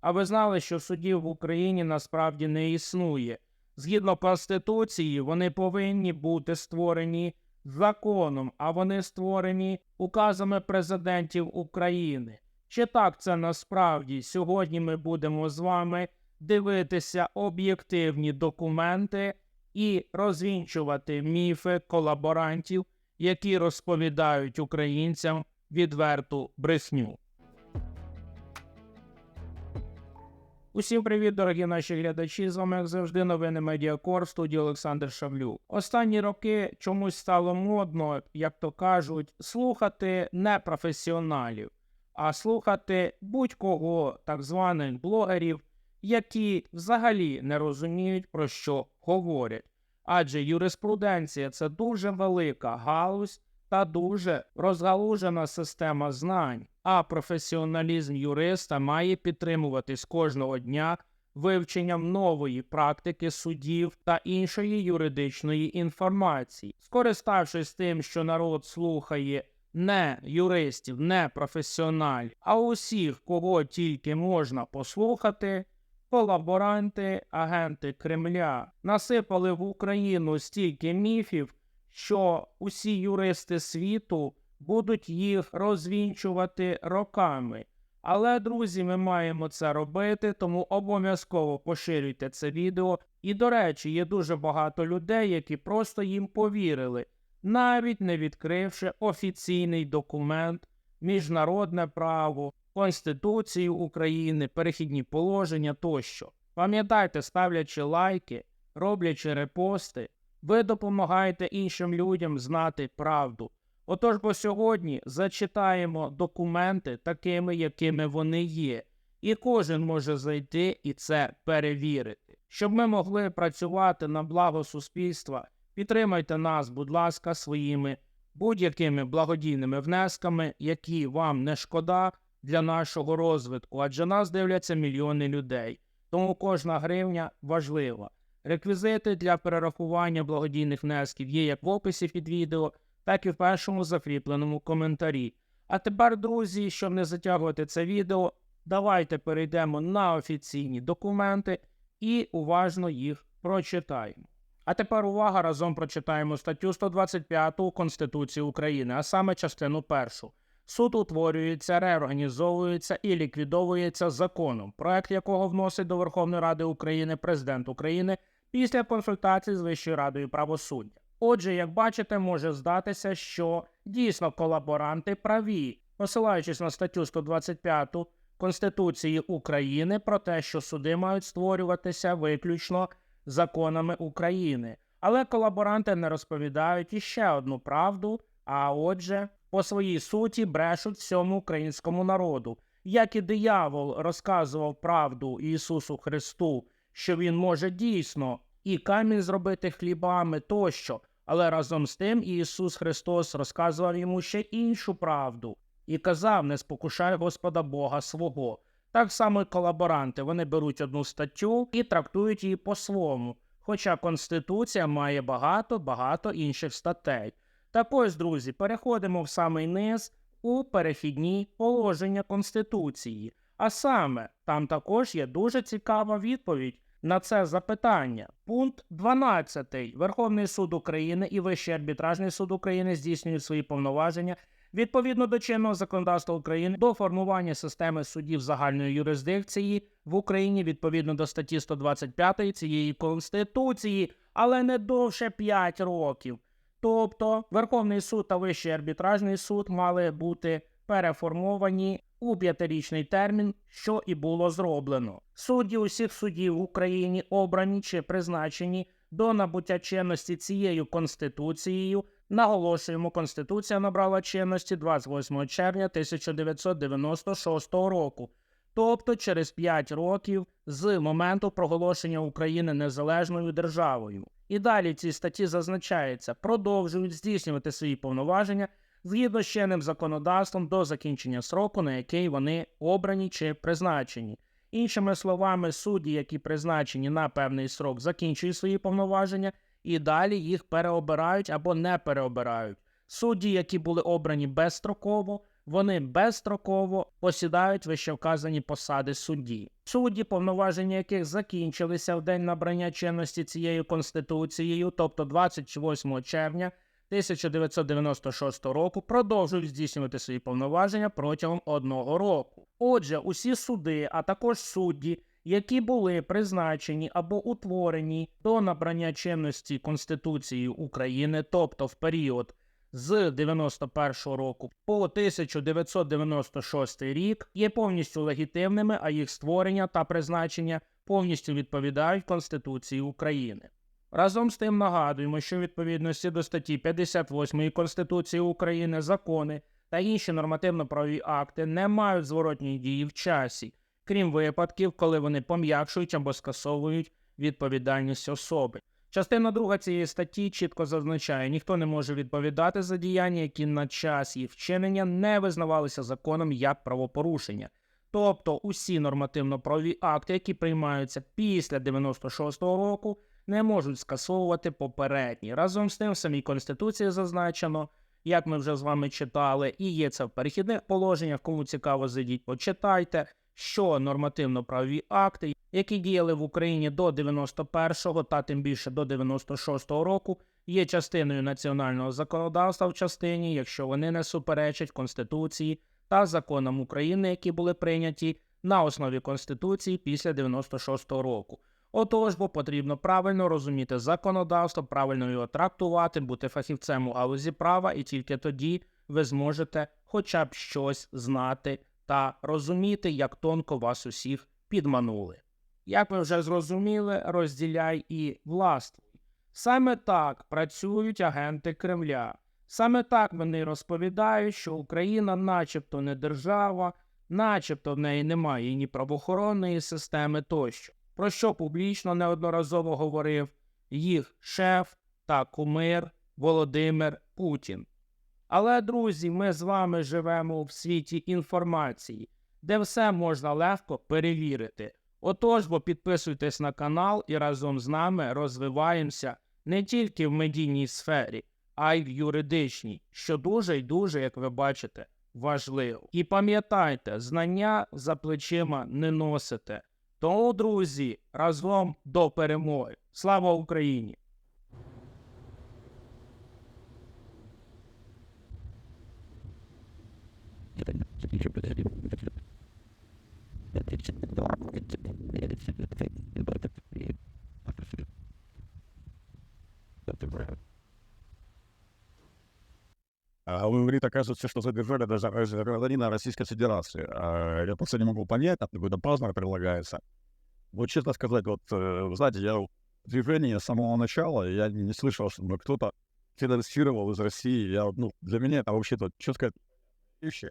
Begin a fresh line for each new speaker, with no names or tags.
А ви знали, що судів в Україні насправді не існує. Згідно Конституції, вони повинні бути створені законом, а вони створені указами президентів України. Чи так це насправді? Сьогодні ми будемо з вами дивитися об'єктивні документи і розвінчувати міфи колаборантів, які розповідають українцям відверту брехню. Усім привіт, дорогі наші глядачі. З вами, як завжди, новини Медіакор, в студії Олександр Шавлюк. Останні роки чомусь стало модно, як то кажуть, слухати не професіоналів, а слухати будь-кого так званих блогерів, які взагалі не розуміють, про що говорять. Адже юриспруденція це дуже велика галузь та дуже розгалужена система знань, а професіоналізм юриста має підтримуватись кожного дня вивченням нової практики судів та іншої юридичної інформації. Скориставшись тим, що народ слухає не юристів, не професіоналів, а усіх, кого тільки можна послухати. Колаборанти, агенти Кремля насипали в Україну стільки міфів, що усі юристи світу будуть їх розвінчувати роками. Але, друзі, ми маємо це робити, тому обов'язково поширюйте це відео. І, до речі, є дуже багато людей, які просто їм повірили, навіть не відкривши офіційний документ, міжнародне право, Конституцію України, перехідні положення тощо. Пам'ятайте, ставлячи лайки, роблячи репости, ви допомагаєте іншим людям знати правду. Отож, бо сьогодні зачитаємо документи такими, якими вони є, і кожен може зайти і це перевірити. Щоб ми могли працювати на благо суспільства, підтримайте нас, будь ласка, своїми будь-якими благодійними внесками, які вам не шкода для нашого розвитку, адже нас дивляться мільйони людей. Тому кожна гривня важлива. Реквізити для перерахування благодійних внесків є як в описі під відео, так і в першому закріпленому коментарі. А тепер, друзі, щоб не затягувати це відео, давайте перейдемо на офіційні документи і уважно їх прочитаємо. А тепер увага разом прочитаємо статтю 125 Конституції України, а саме частину першу. Суд утворюється, реорганізовується і ліквідовується законом, проект якого вносить до Верховної Ради України президент України після консультацій з Вищою радою правосуддя. Отже, як бачите, може здатися, що дійсно колаборанти праві, посилаючись на статтю 125 Конституції України про те, що суди мають створюватися виключно законами України. Але колаборанти не розповідають іще одну правду, а отже, по своїй суті брешуть всьому українському народу. Як і диявол розказував правду Ісусу Христу, що він може дійсно і камінь зробити хлібами тощо, але разом з тим Ісус Христос розказував йому ще іншу правду і казав: не спокушай Господа Бога свого. Так само і колаборанти вони беруть одну статтю і трактують її по-своєму, хоча Конституція має багато багато інших статей. Так ось, друзі, переходимо в самий низ у перехідні положення Конституції. А саме, там також є дуже цікава відповідь на це запитання. Пункт 12. Верховний суд України і Вищий арбітражний суд України здійснюють свої повноваження відповідно до чинного законодавства України до формування системи судів загальної юрисдикції в Україні відповідно до статті 125 цієї конституції, але не довше 5 років. Тобто Верховний суд та Вищий арбітражний суд мали бути переформовані у п'ятирічний термін, що і було зроблено. Судді усіх судів в Україні обрані чи призначені до набуття чинності цією конституцією. Наголошуємо, конституція набрала чинності 28 червня 1996 року. Тобто через 5 років з моменту проголошення України незалежною державою. І далі в цій статті зазначається, продовжують здійснювати свої повноваження згідно з чинним законодавством до закінчення сроку, на який вони обрані чи призначені. Іншими словами, судді, які призначені на певний срок, закінчують свої повноваження і далі їх переобирають або не переобирають. Судді, які були обрані безстроково, вони безстроково посідають вищевказані посади судді. Судді, повноваження яких закінчилися в день набрання чинності цією конституцією, тобто 28 червня 1996 року, продовжують здійснювати свої повноваження протягом одного року. Отже, усі суди, а також судді, які були призначені або утворені до набрання чинності Конституції України, тобто в період з 91 року по 1996 рік, є повністю легітимними, а їх створення та призначення повністю відповідають Конституції України. Разом з тим нагадуємо, що відповідності до статті 58 Конституції України закони та інші нормативно-правові акти не мають зворотньої дії в часі, крім випадків, коли вони пом'якшують або скасовують відповідальність особи. Частина 2 цієї статті чітко зазначає, ніхто не може відповідати за діяння, які на час їх вчинення не визнавалися законом як правопорушення. Тобто усі нормативно-правові акти, які приймаються після 96-го року, не можуть скасовувати попередні. Разом з тим, в самій Конституції зазначено, як ми вже з вами читали, і є це в перехідних положеннях. Кому цікаво, зайдіть, почитайте, що нормативно-правові акти, які діяли в Україні до 91-го та тим більше до 96-го року, є частиною національного законодавства в частині, якщо вони не суперечать Конституції та законам України, які були прийняті на основі Конституції після 96-го року. Отож, бо потрібно правильно розуміти законодавство, правильно його трактувати, бути фахівцем у галузі права, і тільки тоді ви зможете хоча б щось знати та розуміти, як тонко вас усіх підманули. Як ви вже зрозуміли, розділяй і властвуй. Саме так працюють агенти Кремля. Саме так вони розповідають, що Україна, начебто, не держава, начебто в неї немає ні правоохоронної системи тощо. Про що публічно неодноразово говорив їх шеф та кумир Володимир Путін. Але, друзі, ми з вами живемо в світі інформації, де все можна легко перевірити. Отож, бо підписуйтесь на канал і разом з нами розвиваємося не тільки в медійній сфері, а й в юридичній, що дуже й дуже, як ви бачите, важливо. І пам'ятайте, знання за плечима не носите. Тому, друзі, разом до перемоги. Слава Україні!
А вы говорите, оказывается, что задержали даже э, гражданина Российской Федерации. А я просто не могу понять, там какой-то паспорт прилагается. Вот честно сказать, вот, э, знаете, я в движении с самого начала, я не слышал, чтобы кто-то финансировал из России. Я, ну, для меня это вообще-то четкая вещи.